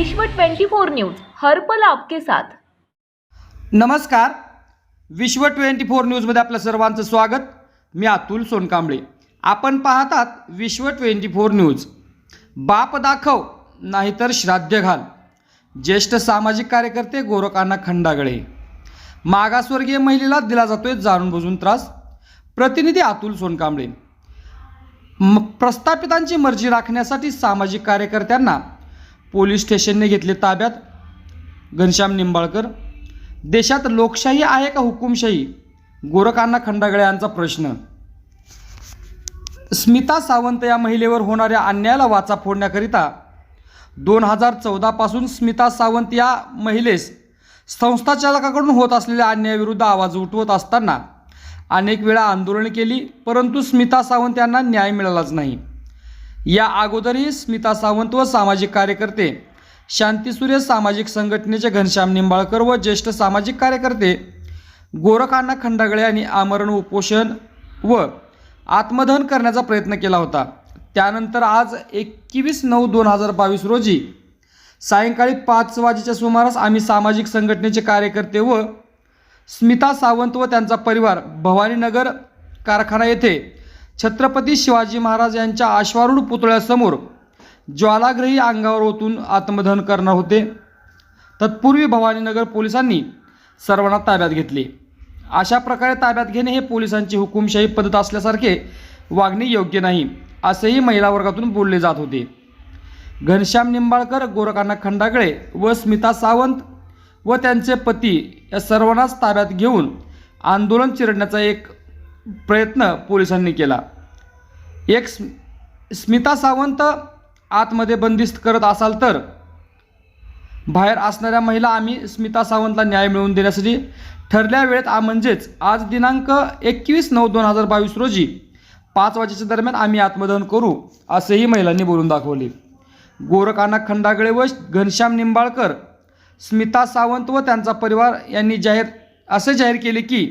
विश्व 24 न्यूज हर्पल आपके साथ. नमस्कार. विश्व ट्वेंटी फोर न्यूजमध्ये आपलं सर्वांचं स्वागत. मी अतुल सोनकांबळे. आपण पाहतात विश्व ट्वेंटी फोर न्यूज. बाप दाखव नाहीतर श्राद्ध घाल. ज्येष्ठ सामाजिक कार्यकर्ते गोरखांना खंडागळे. मागासवर्गीय महिलेला दिला जातोय जाणून बुजून त्रास. प्रतिनिधी अतुल सोनकांबळे. प्रस्थापितांची मर्जी राखण्यासाठी सामाजिक कार्यकर्त्यांना पोलीस स्टेशनने घेतले ताब्यात. घनश्याम निंबाळकर. देशात लोकशाही आहे का हुकुमशाही? गोरखांना खंडागळे यांचा प्रश्न. स्मिता सावंत या महिलेवर होणाऱ्या अन्यायाला वाचा फोडण्याकरिता दोन हजार चौदापासून स्मिता सावंत या महिलेस संस्थाचालकाकडून होत असलेल्या अन्यायाविरुद्ध आवाज उठवत असताना अनेक वेळा आंदोलन केली परंतु स्मिता सावंत यांना न्याय मिळालाच नाही. या अगोदरही स्मिता सावंत व सामाजिक कार्यकर्ते शांतीसूर्य सामाजिक संघटनेचे घनश्याम निंबाळकर व ज्येष्ठ सामाजिक कार्यकर्ते गोरखांना खंडागळे यांनी आमरण उपोषण व आत्मदहन करण्याचा प्रयत्न केला होता. त्यानंतर आज एकवीस नऊ दोन हजार बावीस रोजी सायंकाळी पाच वाजेच्या सुमारास आम्ही सामाजिक संघटनेचे कार्यकर्ते व स्मिता सावंत व त्यांचा परिवार भवानीनगर कारखाना येथे छत्रपती शिवाजी महाराज यांच्या अश्वारूढ पुतळ्यासमोर ज्वालाग्रही अंगावर ओतून आत्मदहन करणार होते. तत्पूर्वी भवानीनगर पोलिसांनी सर्वांना ताब्यात घेतले. अशा प्रकारे ताब्यात घेणे हे पोलिसांची हुकुमशाही पद्धत असल्यासारखे वागणे योग्य नाही असेही महिला वर्गातून बोलले जात होते. घनश्याम निंबाळकर गोरखांना खंडागळे व स्मिता सावंत व त्यांचे पती या सर्वांनाच ताब्यात घेऊन आंदोलन चिरडण्याचा एक प्रयत्न पोलिसांनी केला. एक स्मिता सावंत आतमध्ये बंदिस्त करत असाल तर? बाहेर असणाऱ्या महिला आम्ही स्मिता सावंतला न्याय मिळवून देण्यासाठी ठरल्या वेळेत म्हणजेच आज दिनांक एकवीस नऊ दोन हजार बावीस रोजी पाच वाजेच्या दरम्यान आम्ही आत्मदहन करू असेही महिलांनी बोलून दाखवले. गोरखाना खंडागळे व घनश्याम निंबाळकर स्मिता सावंत व त्यांचा परिवार यांनी जाहीर असे जाहीर केले की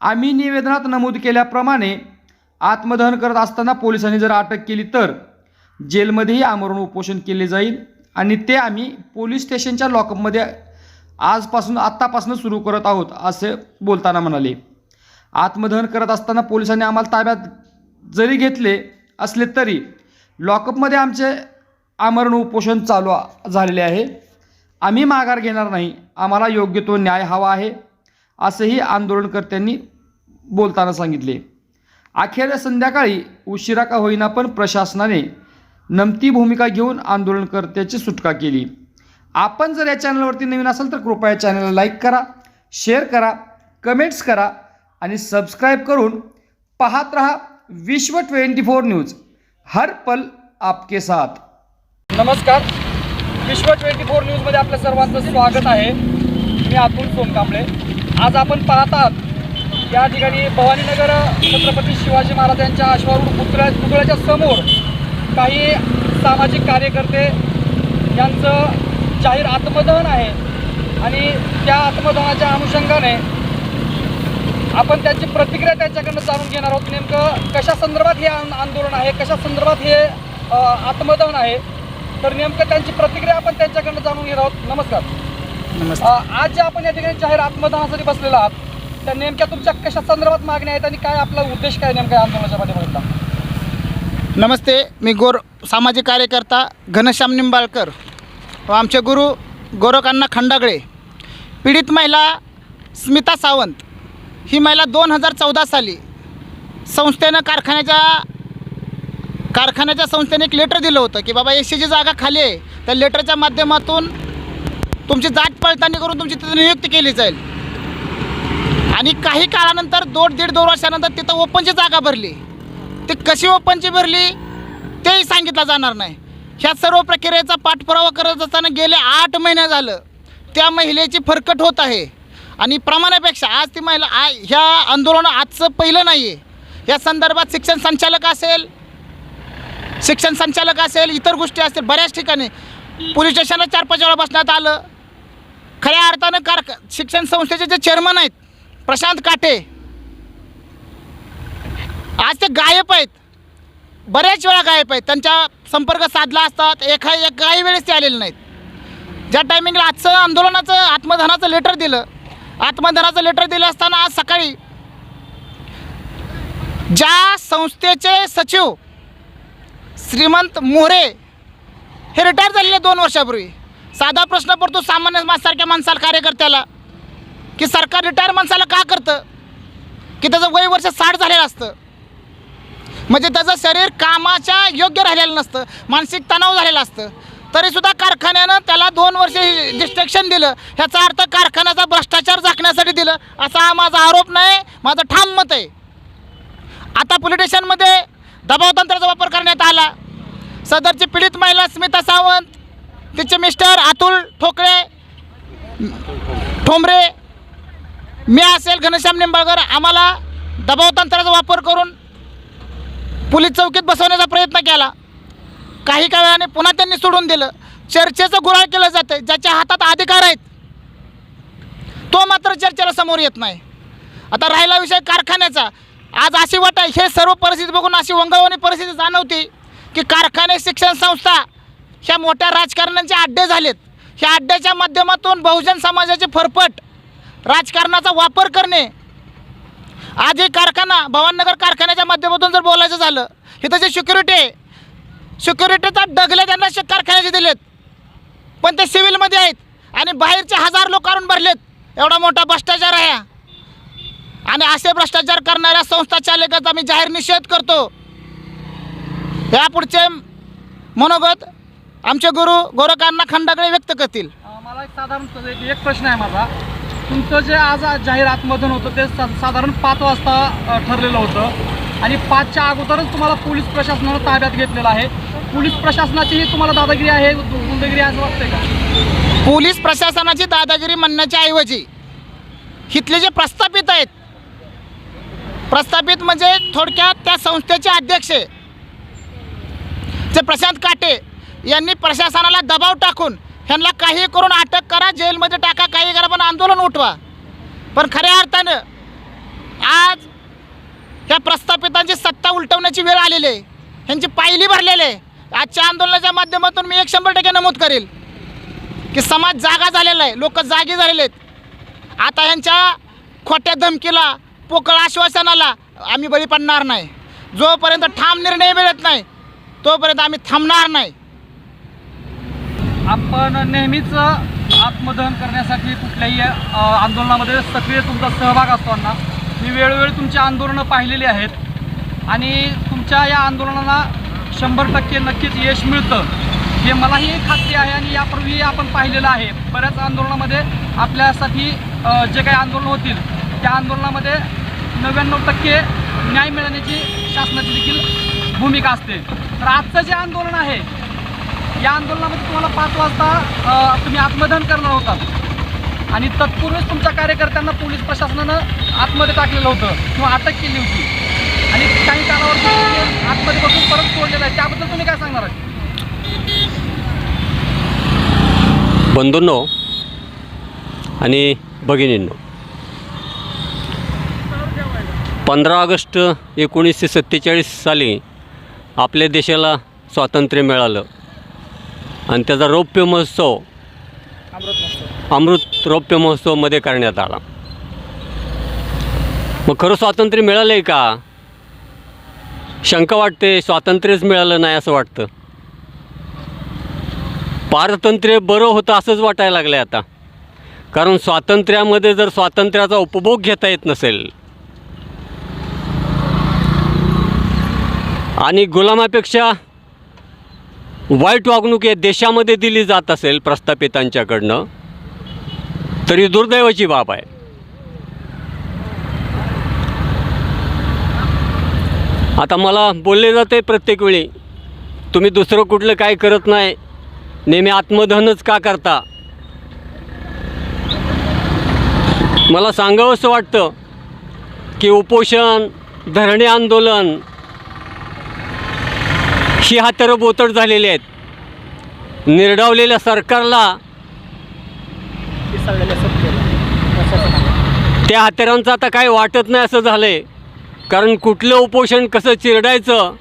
आम्ही निवेदनात नमूद केल्याप्रमाणे आत्मदहन करत असताना पोलिसांनी जर अटक केली तर जेलमध्येही आमरण उपोषण केले जाईल आणि ते आम्ही पोलीस स्टेशनच्या लॉकअपमध्ये आजपासून आत्तापासून सुरू करत आहोत असे बोलताना म्हणाले. आत्मदहन करत असताना पोलिसांनी आम्हाला ताब्यात जरी घेतले असले तरी लॉकअपमध्ये आमचे आमरण उपोषण चालू झालेले आहे. आम्ही माघार घेणार नाही. आम्हाला योग्य तो न्याय हवा आहे. असंही आंदोलनकर्त्यांनी बोलताना सांगितले. अखेर संध्याकाळी उशिरा का होईना पण प्रशासनाने नमती भूमिका घेऊन आंदोलनकर्त्याची सुटका केली. आपण जर या चॅनलवरती नवीन असाल तर कृपया चॅनलला लाईक करा शेअर करा कमेंट्स करा आणि सबस्क्राईब करून पाहत रहा विश्व ट्वेंटी फोर न्यूज. हर पल आपके साथ. नमस्कार. विश्व ट्वेंटी फोर न्यूजमध्ये आपल्या सर्वांचं स्वागत आहे. मी अतुल सोनकांबळे. आज आपण पाहतात या ठिकाणी भवानीनगर छत्रपती शिवाजी महाराजांच्या अश्वारूढ पुतळ्या पुतळ्याच्या समोर काही सामाजिक कार्यकर्ते यांचं जाहीर आत्मदहन आहे. आणि त्या आत्मदहनाच्या अनुषंगाने आपण त्यांची प्रतिक्रिया त्यांच्याकडनं जाणून घेणार आहोत. नेमकं कशा संदर्भात हे आंदोलन आहे? कशा संदर्भात हे आत्मदहन आहे? तर नेमकं त्यांची प्रतिक्रिया आपण त्यांच्याकडनं जाणून घेणार आहोत. नमस्कार. नमस्ते. अ, आज जे आपण या ठिकाणी जाहीर आत्मदहनासाठी बसलेला आहात तर नेमक्या तुमच्या कशा संदर्भात मागण्या आहेत आणि काय आपला उद्देश काय नेमका आंदोलनाच्या पाठीमागचा? नमस्ते मी गोर सामाजिक कार्यकर्ता घनश्याम निंबाळकर व आमचे गुरु गोरखांना खंडागळे. पीडित महिला स्मिता सावंत ही महिला दोन हजार चौदा साली संस्थेनं कारखान्याच्या कारखान्याच्या संस्थेने एक लेटर दिलं होतं की बाबा एस सीची जागा खाली आहे. त्या लेटरच्या माध्यमातून तुमची जात पडताळणी करून तुमची तिथे नियुक्ती केली जाईल. आणि काही काळानंतर दोन दीड दोन वर्षानंतर तिथं ओपनची जागा भरली. ती कशी ओपनची भरली तेही सांगितलं जाणार नाही. ह्या सर्व प्रक्रियेचा पाठपुरावा करत असताना गेले आठ महिने झालं. त्या महिलेची फरकट होत आहे. आणि प्रमाणापेक्षा आज ती महिला आ ह्या आंदोलन आजचं पहिलं नाही आहे या संदर्भात शिक्षण संचालक असेल शिक्षण संचालक असेल इतर गोष्टी असतील बऱ्याच ठिकाणी. पोलीस स्टेशनला चार पाच वेळा बसण्यात आलं. खऱ्या अर्थानं कार शिक्षण संस्थेचे जे चेअरमन आहेत प्रशांत काटे आज ते गायब आहेत. बऱ्याच वेळा गायब आहेत. त्यांच्या संपर्क साधला असतात. एका एक काही वेळेस ते आलेले नाहीत. ज्या टायमिंगला आजचं आंदोलनाचं आत्मधनाचं लेटर दिलं आत्मधनाचं लेटर दिलं असताना आज सकाळी ज्या संस्थेचे सचिव श्रीमंत मोरे हे रिटायर झालेले दोन वर्षापूर्वी. साधा प्रश्न पडतो सामान्य माणसारख्या माणसाला कार्यकर्त्याला. की सरकार रिटायर माणसाला का करतं? की त्याचं वय वर्ष साठ झालेलं असतं. म्हणजे त्याचं शरीर कामाच्या योग्य राहिलेलं नसतं. मानसिक तणाव झालेलं असतं. तरीसुद्धा कारखान्यानं त्याला दोन वर्ष डिस्ट्रॅक्शन दिलं. ह्याचा अर्थ कारखान्याचा भ्रष्टाचार झाकण्यासाठी दिलं. असा हा माझा आरोप नाही माझं ठाम मत आहे. आता पोलीस दबावतंत्राचा वापर करण्यात आला. सदरची पीडित महिला स्मिता सावंत तिचे मिस्टर अतुल ठोकळे ठोंबरे मी असेल घनश्याम निंबाळकर आम्हाला दबाव तंत्राचा वापर करून पोलीस चौकीत बसवण्याचा प्रयत्न केला. काही काही वेळाने पुन्हा त्यांनी सोडून दिलं. चर्चेचं गुराळ केलं जातं ज्याच्या हातात अधिकार आहेत तो मात्र चर्चेला समोर येत नाही. आता राहिला विषय कारखान्याचा. आज अशी वाट आहे. हे सर्व परिस्थिती बघून अशी वंगळवणी परिस्थिती जाणवती की कारखाने शिक्षण संस्था ह्या मोठ्या राजकारण्यांचे अड्डे झालेत. ह्या अड्ड्याच्या माध्यमातून बहुजन समाजाचे फरफट राजकारणाचा वापर करणे. आज हे कारखाना भवाननगर कारखान्याच्या माध्यमातून जर बोलायचं झालं इथं जे सिक्युरिटी आहे सिक्युरिटीचा डगले त्यांना श- कारखान्याचे दिलेत. पण ते सिव्हिलमध्ये आहेत आणि बाहेरचे हजार लोक काढून भरलेत. एवढा मोठा भ्रष्टाचार आहे हा. आणि असे भ्रष्टाचार करणाऱ्या संस्था चालकाचा मी जाहीर निषेध करतो. यापुढचे मनोगत आमचे गुरु गोरकांना खंडाकडे व्यक्त करतील. मला एक साधारण एक- प्रश्न आहे माझा. तुमचं जे आज जाहीर आत्मधन होतं ते साधारण पाच वाजता ठरलेलं होतं. आणि पाचच्या अगोदरच तुम्हाला पोलीस प्रशासनानं ताब्यात घेतलेलं आहे. पोलीस प्रशासनाची ही तुम्हाला दादागिरी आहे गुंडगिरी असं वाटतंय का? पोलीस प्रशासनाची दादागिरी म्हणण्याच्या ऐवजी इथले जे प्रस्थापित आहेत प्रस्थापित म्हणजे थोडक्यात त्या संस्थेचे अध्यक्ष जे प्रशांत काटे यांनी प्रशासनाला दबाव टाकून ह्यांना काही करून अटक करा जेलमध्ये टाका काही करा पण आंदोलन उठवा. पण खऱ्या अर्थानं आज ह्या प्रस्थापितांची सत्ता उलटवण्याची वेळ आलेली आहे. ह्यांची पायली भरलेली आहे. आजच्या आंदोलनाच्या माध्यमातून मी एक शंभर टक्के नमूद करेल की समाज जागा झालेला आहे लोक जागे झालेले आहेत. आता ह्यांच्या खोट्या धमकीला पोकळ आश्वासनाला आम्ही बळी पडणार नाही. जोपर्यंत ठाम निर्णय मिळत नाही तोपर्यंत आम्ही थांबणार नाही. आपण नेहमीच आत्मदहन करण्यासाठी कुठल्याही आंदोलनामध्ये सक्रिय तुमचा सहभाग असतो मी वेळोवेळी तुमची आंदोलनं पाहिलेली आहेत. आणि तुमच्या या आंदोलनाला शंभर टक्के नक्कीच यश मिळतं हे मलाही खात्री आहे आणि यापूर्वी आपण पाहिलेलं आहे. बऱ्याच आंदोलनामध्ये आपल्यासाठी जे काही आंदोलन होतील त्या आंदोलनामध्ये नव्याण्णव टक्के न्याय मिळण्याची शासनाची देखील भूमिका असते. तर आजचं जे आंदोलन आहे या आंदोलनामध्ये तुम्हाला पाच वाजता तुम्ही आत्मदहन करणार होता. आणि तत्पूर्वीच तुमच्या कार्यकर्त्यांना पोलीस प्रशासनानं आतमध्ये टाकलेलं होतं किंवा अटक केली होती. आणि काही कालावधी तुम्ही आतमध्ये बसून परत सोडलेलं आहे. त्याबद्दल तुम्ही काय सांगणार आहे बंधूंनो आणि भगिनींनो पंधरा ऑगस्ट एकोणीसशे सत्तेचाळीस साली आपल्या देशाला स्वातंत्र्य मिळालं. आणि त्याचा रौप्य महोत्सव अमृत रौप्य महोत्सवमध्ये करण्यात आला. मग खरं स्वातंत्र्य मिळालं आहे का? शंका वाटते स्वातंत्र्यच मिळालं नाही असं वाटतं. पारतंत्र्य बरं होतं असंच वाटायला लागलं आहे आता. कारण स्वातंत्र्यामध्ये जर स्वातंत्र्याचा उपभोग घेता येत नसेल आणि गुलामापेक्षा वाईट वागणूक या देशामध्ये दिली जात असेल प्रस्थापितांच्याकडनं तरी दुर्दैवाची बाब आहे. आता मला बोलले जाते प्रत्येक वेळी तुम्ही दुसरं कुठलं काय करत नाही नेहमी आत्मधनच का करता? मला सांगावंसं वाटतं की उपोषण धरणे आंदोलन ही हातरं बोतड झालेली आहेत. निर्डावलेल्या सरकारला त्या हत्यारांचं आता काय वाटत नाही असं झालं आहे कारण कुठलं उपोषण कसं चिरडायचं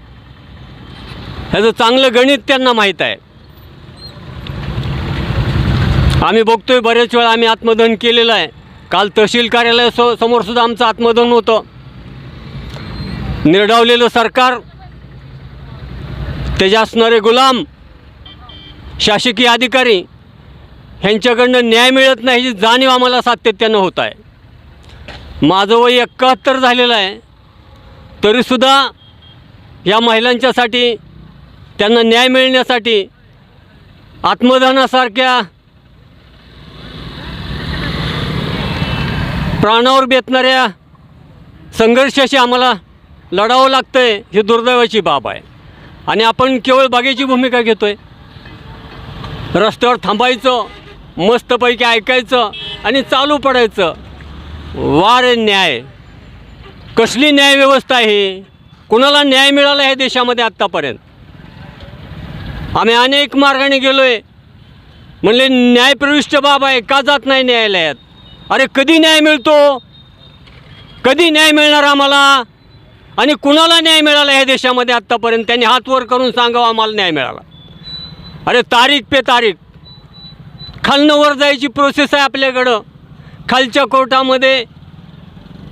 ह्याचं चांगलं गणित त्यांना माहीत आहे. आम्ही बघतोय बरेच वेळा आम्ही आत्मदहन केलेलं आहे. काल तहसील कार्यालय सो समोरसुद्धा आमचं आत्मदहन होतं. निर्डावलेलं सरकार त्याचे असणारे गुलाम शासकीय अधिकारी ह्यांच्याकडनं न्याय मिळत नाही ही जाणीव आम्हाला सातत्यानं होत आहे. माझं वय एकाहत्तर झालेलं आहे तरीसुद्धा या महिलांच्यासाठी त्यांना न्याय मिळण्यासाठी आत्मदानासारख्या प्राणावर बेतणाऱ्या संघर्षाशी आम्हाला लढावं लागतं आहे ही दुर्दैवाची बाब आहे. आणि आपण केवळ बागेची भूमिका घेतो आहे रस्त्यावर थांबायचं मस्तपैकी ऐकायचं आणि चालू पडायचं. वार न्याय. कसली न्यायव्यवस्था आहे कुणाला न्याय मिळाला आहे देशामध्ये आत्तापर्यंत? आम्ही अनेक मार्गाने गेलो आहे म्हणले न्यायप्रविष्ट बाब आहे का जात नाही न्यायालयात? अरे कधी न्याय मिळतो? कधी न्याय मिळणार आम्हाला? आणि कुणाला न्याय मिळाला ह्या देशामध्ये आत्तापर्यंत? त्यांनी हात वर करून सांगावं आम्हाला न्याय मिळाला. अरे तारीख पे तारीख. खालनं वर जायची प्रोसेस आहे आपल्याकडं. खालच्या कोर्टामध्ये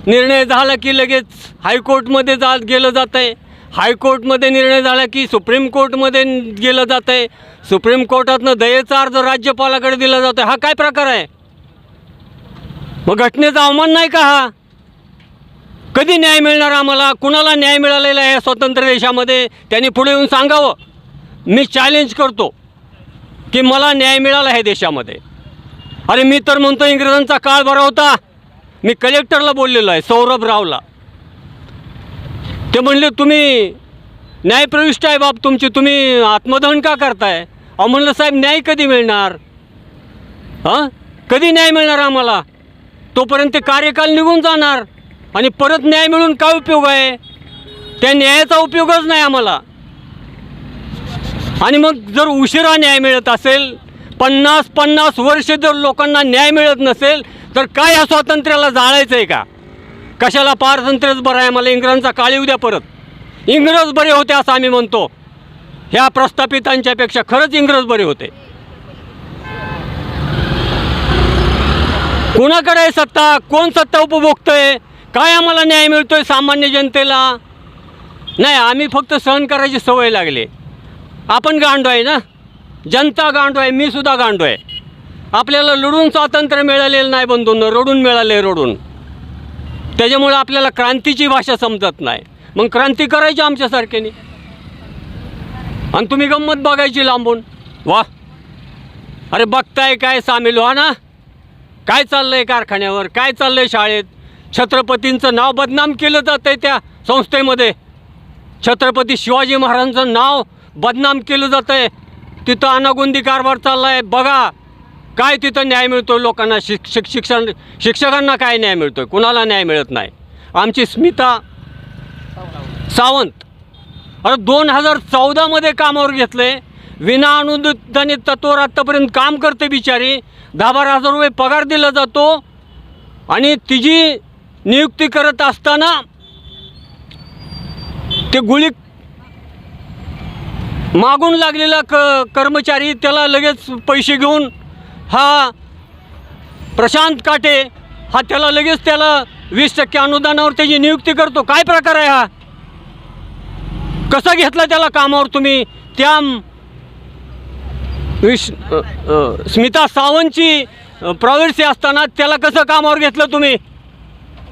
निर्णय झाला की लगेच हायकोर्टमध्ये जा गेलं जातं आहे हायकोर्टमध्ये निर्णय झाला की सुप्रीम कोर्टमध्ये गेलं जातं आहे सुप्रीम कोर्टातनं दयेचा अर्ज राज्यपालाकडे दिला जातो आहे हा काय प्रकार आहे? मग घटनेचा अवमान नाही का हा? कधी न्याय मिळणार आम्हाला? कुणाला न्याय मिळालेला आहे स्वतंत्र देशामध्ये? त्यांनी पुढे येऊन सांगावं. मी चॅलेंज करतो की मला न्याय मिळाला आहे देशामध्ये. अरे मी तर म्हणतो इंग्रजांचा काळ बरा होता. मी कलेक्टरला बोललेलो आहे सौरभ रावला. ते म्हणले तुम्ही न्यायप्रविष्ट आहे बाप तुमची तुम्ही आत्मदहन का करताय? अहो म्हणलं साहेब न्याय कधी मिळणार? हां? कधी न्याय मिळणार आम्हाला? तोपर्यंत कार्यकाल निघून जाणार. आणि परत न्याय मिळून काय उपयोग आहे? त्या न्यायाचा उपयोगच नाही आम्हाला. आणि मग जर उशिरा न्याय मिळत असेल पन्नास पन्नास वर्ष जर लोकांना न्याय मिळत नसेल तर काय ह्या स्वातंत्र्याला जाळायचं आहे का? कशाला पारतंत्र्यच बरं आहे? मला इंग्रजांचा काळी उद्या परत. इंग्रज बरे होते असं आम्ही म्हणतो. ह्या प्रस्थापितांच्यापेक्षा खरंच इंग्रज बरे होते. कुणाकडे सत्ता? कोण सत्ता उपभोगतंय? काय आम्हाला न्याय मिळतो आहे सामान्य जनतेला? नाही आम्ही फक्त सहन करायची सवय लागली. आपण गांडो आहे ना? जनता गांडो आहे मी सुद्धा गांडो आहे. आपल्याला लढून स्वातंत्र्य मिळालेलं नाही बंधूंना रडून मिळाले रडून. त्याच्यामुळे आपल्याला क्रांतीची भाषा समजत नाही. मग क्रांती करायची आमच्यासारख्याने. आणि तुम्ही गंमत बघायची लांबून. वा. अरे बघताय काय सामील व्हा ना? काय चाललं आहे कारखान्यावर? काय चाललं आहे शाळेत? छत्रपतींचं नाव बदनाम केलं जातं आहे त्या संस्थेमध्ये. छत्रपती शिवाजी महाराजांचं नाव बदनाम केलं जातं आहे तिथं अनागुंदी कारभार चालला आहे बघा काय तिथं न्याय मिळतो लोकांना? शिक शिक शिक्षण शिक्षकांना काय न्याय मिळतो आहे कुणाला न्याय मिळत नाही? आमची स्मिता सावंत. अरे दोन हजार चौदामध्ये कामावर घेतले विना अनुदानित तत्वावर आत्तापर्यंत काम करते बिचारी. दहा बारा हजार रुपये पगार दिला जातो. आणि तिची नियुक्ती करत असताना ते गुळी मागून लागलेला क कर्मचारी त्याला लगेच पैसे घेऊन हा प्रशांत काटे हा त्याला लगेच त्याला वीस टक्के अनुदानावर त्याची नियुक्ती करतो. काय प्रकार आहे हा? कसा घेतला त्याला कामावर तुम्ही? त्या विश स्मिता सावंतची प्रॉव्हिडसी असताना त्याला कसं कामावर घेतलं तुम्ही?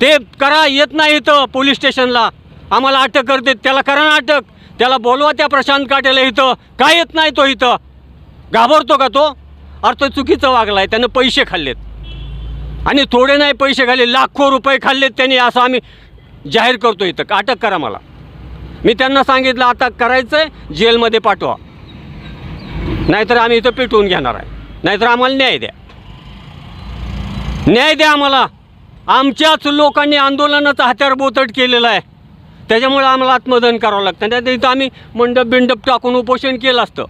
ते करा येत नाही इथं पोलीस स्टेशनला. आम्हाला अटक करते त्याला करा ना अटक. त्याला बोलवा त्या प्रशांत काटेला इथं. काय येत नाही तो इथं? घाबरतो का तो? अरे तो चुकीचं वागला आहे त्यानं पैसे खाल्लेत. आणि थोडे नाही पैसे खाल्ले लाखो रुपये खाल्लेत त्यांनी असं आम्ही जाहीर करतो इथं. अटक करा मला. मी त्यांना सांगितलं आता करायचं आहे जेलमध्ये पाठवा. नाहीतर आम्ही इथं पेटवून घेणार आहे. नाहीतर आम्हाला न्याय द्या. न्याय द्या आम्हाला. आमच्याच लोकांनी आंदोलनाचा हत्यार बोतट केलेलं आहे. त्याच्यामुळे आम्हाला आत्मदहन करावं लागतं. त्या इथं आम्ही मंडप बिंडप टाकून उपोषण केलं असतं.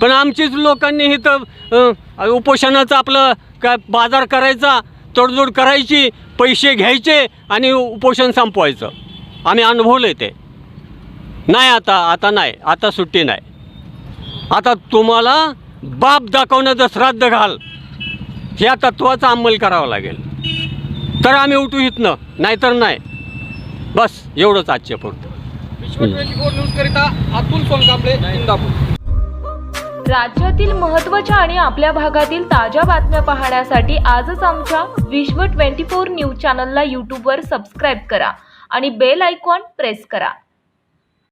पण आमचीच लोकांनी इथं उपोषणाचं आपलं काय बाजार करायचा तडजोड करायची पैसे घ्यायचे आणि उपोषण संपवायचं. आम्ही अनुभवलं आहे ते. नाही आता आता नाही. आता सुट्टी नाही. आता तुम्हाला बाप दाखवण्याचं श्राद्ध घाल. ह्या तत्त्वाचा अंमल करावा लागेल. तर आम्ही उठू इथनं नाहीतर नाही. बस एवढंच सोनकांबळे इंदापूर. राज्यातील महत्त्वाच्या आणि आपल्या भागातील ताज्या बातम्या पाहण्यासाठी आजच आमच्या विश्व ट्वेंटी फोर न्यूज चॅनलला यूट्यूबवर सबस्क्राईब करा आणि बेल आयकॉन प्रेस करा.